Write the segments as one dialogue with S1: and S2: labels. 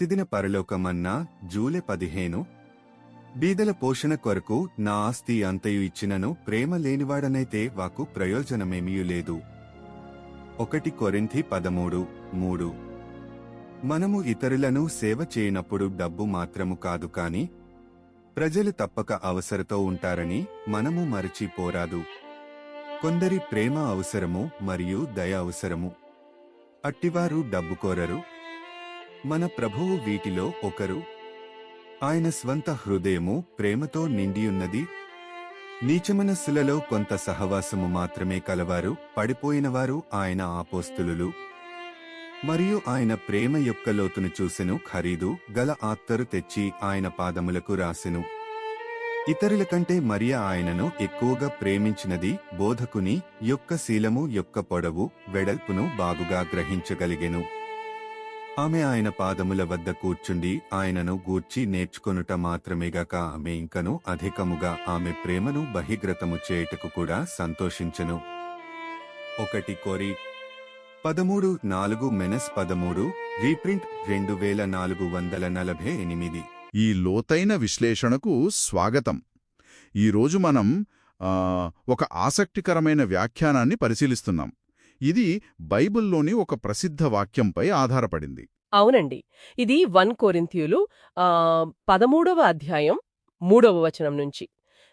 S1: ప్రతిదిన పరలోకమన్నా July పదిహేను బీదల పోషణ కొరకు నా ఆస్తి అంతయు ఇచ్చినను ప్రేమ లేనివాడనైతే వాకు ప్రయోజనమేమీ లేదు. ఒకటి కొరింథి పదమూడు మూడు. మనము ఇతరులను సేవ చేయనప్పుడు డబ్బు మాత్రము కాదు కాని ప్రజలు తప్పక అవసరతో ఉంటారని మనము మరచిపోరాదు కొందరి ప్రేమ అవసరము మరియు దయ అవసరము. అట్టివారు డబ్బు కోరరు మన ప్రభువు వీటిలో ఒకరు. ఆయన స్వంత హృదయము ప్రేమతో నిండియున్నది. నీచమనస్సులలో కొంత సహవాసము మాత్రమే కలవారు. పడిపోయినవారు ఆయన ఆపోస్తులు మరియు ఆయన ప్రేమ యొక్క లోతును చూసెను. ఖరీదు గల ఆత్తరు తెచ్చి ఆయన పాదములకు రాసెను. ఇతరుల కంటే మరియ ఆయనను ఎక్కువగా ప్రేమించినది. బోధకుని యొక్క శీలము యొక్క పొడవు వెడల్పును బాగుగా గ్రహించగలిగెను. ఆమె ఆయన పాదముల వద్ద కూర్చుండి ఆయనను గూర్చి నేర్చుకొనుట మాత్రమేగాక ఆమె ఇంకను అధికముగా ఆమె ప్రేమను బహిగ్రతము చేయుటకు కూడా సంతోషించెను. ఒకటి కోరి పదమూడు నాలుగు మెనస్ పదమూడు రీప్రింట్ రెండు వేల నాలుగు వందల నలభై ఎనిమిది.
S2: ఈ లోతైన విశ్లేషణకు స్వాగతం. ఈరోజు మనం ఒక ఆసక్తికరమైన వ్యాఖ్యానాన్ని పరిశీలిస్తున్నాం. ఇది బైబిల్లోని ఒక ప్రసిద్ధ వాక్యంపై ఆధారపడింది.
S3: అవునండి. ఇది వన్ కొరింథ్యులు ఆ, పదమూడవ అధ్యాయం మూడవ వచనం నుంచి.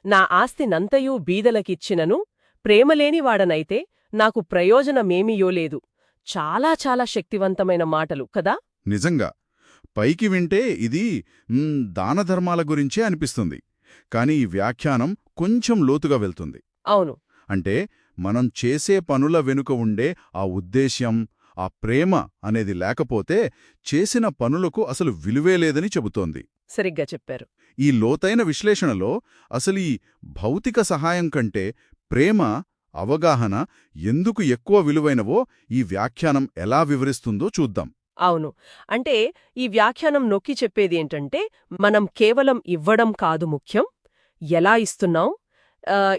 S3: నా ఆస్తినంతయూ బీదలకిచ్చినను ప్రేమలేనివాడనైతే నాకు ప్రయోజనమేమీయో లేదు. చాలా చాలా శక్తివంతమైన మాటలు కదా?
S2: నిజంగా. పైకి వింటే ఇది దానధర్మాల గురించే అనిపిస్తుంది. కాని ఈ వ్యాఖ్యానం కొంచెం లోతుగా వెళ్తుంది.
S3: అవును.
S2: అంటే మనం చేసే పనుల వెనుక ఉండే ఆ ఉద్దేశ్యం ఆ ప్రేమ అనేది లేకపోతే చేసిన పనులకు అసలు విలువే లేదని చెబుతోంది.
S3: సరిగ్గా చెప్పారు.
S2: ఈ లోతైన విశ్లేషణలో అసలు ఈ భౌతిక సహాయం కంటే ప్రేమ అవగాహన ఎందుకు ఎక్కువ విలువైనవో ఈ వ్యాఖ్యానం ఎలా వివరిస్తుందో చూద్దాం.
S3: అవును. అంటే ఈ వ్యాఖ్యానం నొక్కి చెప్పేది ఏంటంటే మనం కేవలం ఇవ్వడం కాదు ముఖ్యం. ఎలా ఇస్తున్నాం?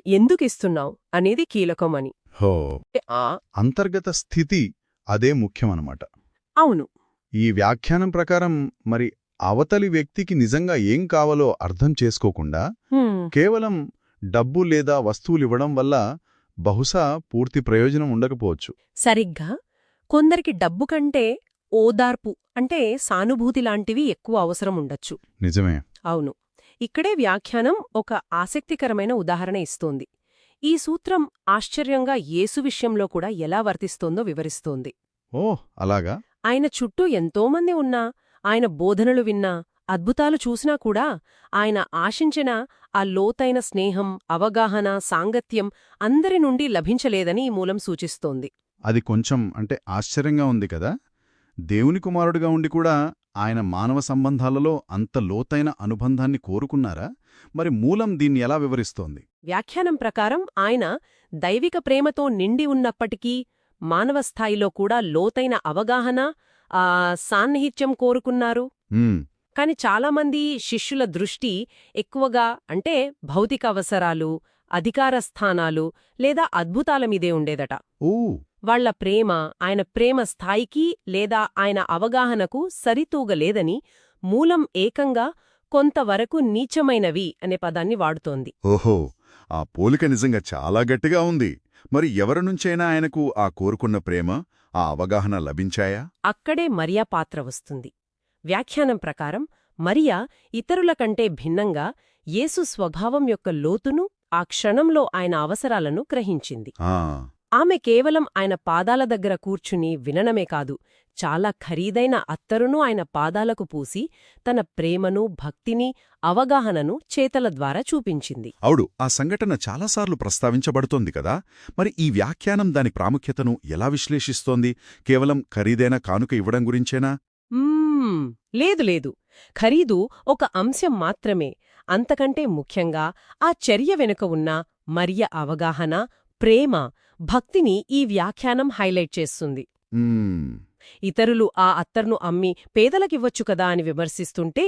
S3: ఎందుకు ఇస్తున్నాం అనేది కీలకమని
S2: హో.
S3: ఆ,
S2: అంతర్గత స్థితి అదే ముఖ్యమనమాట.
S3: అవును.
S2: ఈ వ్యాఖ్యానం ప్రకారం మరి అవతలి వ్యక్తికి నిజంగా ఏం కావాలో అర్థం చేసుకోకుండా కేవలం డబ్బు లేదా వస్తువులివ్వడం వల్ల బహుశా పూర్తి ప్రయోజనం ఉండకపోవచ్చు.
S3: సరిగ్గా. కొందరికి డబ్బు కంటే ఓదార్పు అంటే సానుభూతి లాంటివి ఎక్కువ అవసరం ఉండొచ్చు.
S2: నిజమే.
S3: అవును. ఇక్కడే వ్యాఖ్యానం ఒక ఆసక్తికరమైన ఉదాహరణ ఇస్తోంది. ఈ సూత్రం ఆశ్చర్యంగా యేసు విషయంలో కూడా ఎలా వర్తిస్తోందో వివరిస్తోంది.
S2: ఓ అలాగా?
S3: ఆయన చుట్టూ ఎంతోమంది ఉన్నా ఆయన బోధనలు విన్నా అద్భుతాలు చూసినా కూడా ఆయన ఆశించిన ఆ లోతైన స్నేహం అవగాహన సాంగత్యం అందరి నుండి లభించలేదని ఈ మూలం సూచిస్తోంది.
S2: అది కొంచెం అంటే ఆశ్చర్యంగా ఉంది కదా? దేవుని కుమారుడిగా ఉండి కూడా ఆయన మానవ సంబంధాలలో అంత లోతైన అనుబంధాన్ని కోరుకున్నారా? మరి మూలం దీన్ని ఎలా వివరిస్తోంది?
S3: వ్యాఖ్యానం ప్రకారం ఆయన దైవిక ప్రేమతో నిండి ఉన్నప్పటికీ మానవ స్థాయిలో కూడా లోతైన అవగాహన ఆ సాన్నిహిత్యం కోరుకున్నారు. కాని చాలామంది శిష్యుల దృష్టి ఎక్కువగా అంటే భౌతిక అవసరాలు అధికార స్థానాలు లేదా అద్భుతాల మీదే ఉండేదట.
S2: ఓ
S3: వాళ్ళ ప్రేమ ఆయన ప్రేమ స్థాయికి లేదా ఆయన అవగాహనకు సరితూగలేదని మూలం ఏకంగా కొంతవరకు నీచమైనవి అనే పదాన్ని వాడుతోంది.
S2: ఓహో ఆ పోలిక నిజంగా చాలా గట్టిగా ఉంది. మరి ఎవరి నుంచైనా ఆయనకు ఆ కోరుకున్న ప్రేమ ఆ అవగాహన లభించాయా?
S3: అక్కడే మరియా పాత్ర వస్తుంది. వ్యాఖ్యానం ప్రకారం మరియా ఇతరుల కంటే భిన్నంగా యేసు స్వభావం యొక్క లోతును ఆ క్షణంలో ఆయన అవసరాలను గ్రహించింది. ఆమె కేవలం ఆయన పాదాల దగ్గర కూర్చుని వినడమే కాదు చాలా ఖరీదైన అత్తరును ఆయన పాదాలకు పూసి తన ప్రేమను భక్తిని అవగాహనను చేతల ద్వారా చూపించింది.
S2: అవుడు ఆ సంఘటన చాలాసార్లు ప్రస్తావించబడుతోంది కదా? మరి ఈ వ్యాఖ్యానం దాని ప్రాముఖ్యతను ఎలా విశ్లేషిస్తోంది? కేవలం ఖరీదైన కానుక ఇవ్వడం గురించేనా?
S3: లేదు లేదు. ఖరీదు ఒక అంశం మాత్రమే. అంతకంటే ముఖ్యంగా ఆ చర్య వెనుక ఉన్న మరియ అవగాహన ప్రేమ భక్తిని ఈ వ్యాఖ్యానం హైలైట్ చేస్తుంది. ఇతరులు ఆ అత్తర్ను అమ్మి పేదలకివ్వచ్చు కదా అని విమర్శిస్తుంటే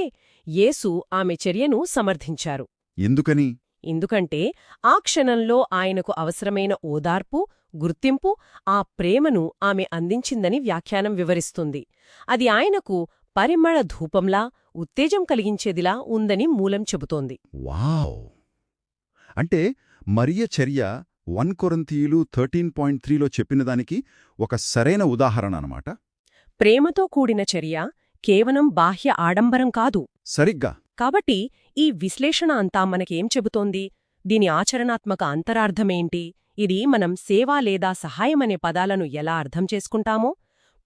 S3: యేసు ఆమె చర్యను సమర్థించారు.
S2: ఎందుకని?
S3: ఎందుకంటే ఆ క్షణంలో ఆయనకు అవసరమైన ఓదార్పు గుర్తింపు ఆ ప్రేమను ఆమె అందించిందని వ్యాఖ్యానం వివరిస్తుంది. అది ఆయనకు పరిమళ ధూపంలా ఉత్తేజం కలిగించేదిలా ఉందని మూలం చెబుతోంది.
S2: వావ్! అంటే మరియ చర్య వన్ కొరంతీయులు థర్టీన్ పాయింట్ త్రీలో చెప్పిన దానికి ఒక సరైన ఉదాహరణ అనమాట
S3: ప్రేమతో కూడిన చర్య కేవలం బాహ్య ఆడంబరం కాదు.
S2: సరిగ్గా.
S3: కాబట్టి ఈ విశ్లేషణ అంతా మనకేం చెబుతోంది? దీని ఆచరణాత్మక అంతరార్థమేంటి? ఇది మనం సేవ లేదా సహాయమనే పదాలను ఎలా అర్థం చేసుకుంటామో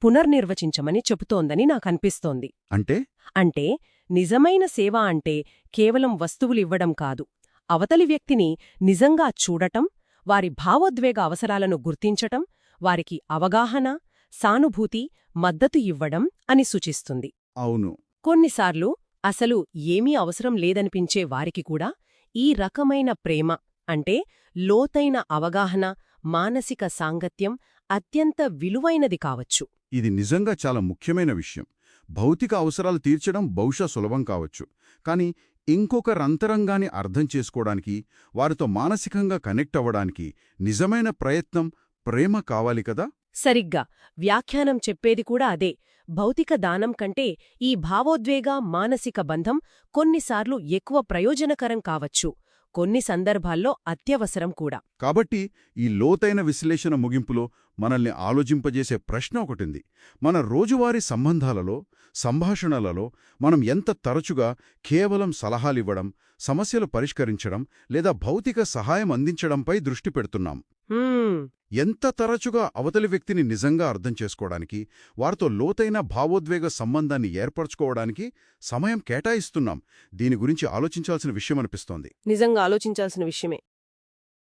S3: పునర్నిర్వచించమని చెబుతోందని నాకనిపిస్తోంది.
S2: అంటే?
S3: అంటే నిజమైన సేవ అంటే కేవలం వస్తువులివ్వడం కాదు. అవతలి వ్యక్తిని నిజంగా చూడటం వారి భావోద్వేగ అవసరాలను గుర్తించటం వారికి అవగాహన సానుభూతి మద్దతు ఇవ్వడం అని సూచిస్తుంది.
S2: అవును.
S3: కొన్నిసార్లు అసలు ఏమీ అవసరం లేదనిపించే వారికి కూడా ఈ రకమైన ప్రేమ అంటే లోతైన అవగాహన మానసిక సాంగత్యం అత్యంత విలువైనది కావచ్చు.
S2: ఇది నిజంగా చాలా ముఖ్యమైన విషయం. భౌతిక అవసరాలు తీర్చడం బహుశా సులభం కావచ్చు. కానీ ఇంకొకరి అంతరంగాన్ని అర్థం చేసుకోవడానికి వారితో మానసికంగా కనెక్ట్ అవ్వడానికి నిజమైన ప్రయత్నం ప్రేమ కావాలి కదా?
S3: సరిగ్గా. వ్యాఖ్యానం చెప్పేది కూడా అదే. భౌతిక దానం కంటే ఈ భావోద్వేగ మానసిక బంధం కొన్నిసార్లు ఎక్కువ ప్రయోజనకరం కావచ్చు. కొన్ని సందర్భాల్లో అత్యవసరం కూడా.
S2: కాబట్టి ఈ లోతైన విశ్లేషణ ముగింపులో మనల్ని ఆలోచింపజేసే ప్రశ్న ఒకటింది. మన రోజువారీ సంబంధాలలో సంభాషణలలో మనం ఎంత తరచుగా కేవలం సలహాలివ్వడం సమస్యలు పరిష్కరించడం లేదా భౌతిక సహాయం అందించడంపై దృష్టి పెడుతున్నాం. ఎంత తరచుగా అవతలి వ్యక్తిని నిజంగా అర్థం చేసుకోవడానికి వారితో లోతైన భావోద్వేగ సంబంధాన్ని ఏర్పరచుకోవడానికి సమయం కేటాయిస్తున్నాం. దీని గురించి ఆలోచించాల్సిన విషయమనిపిస్తోంది
S3: నిజంగా ఆలోచించాల్సిన విషయమే.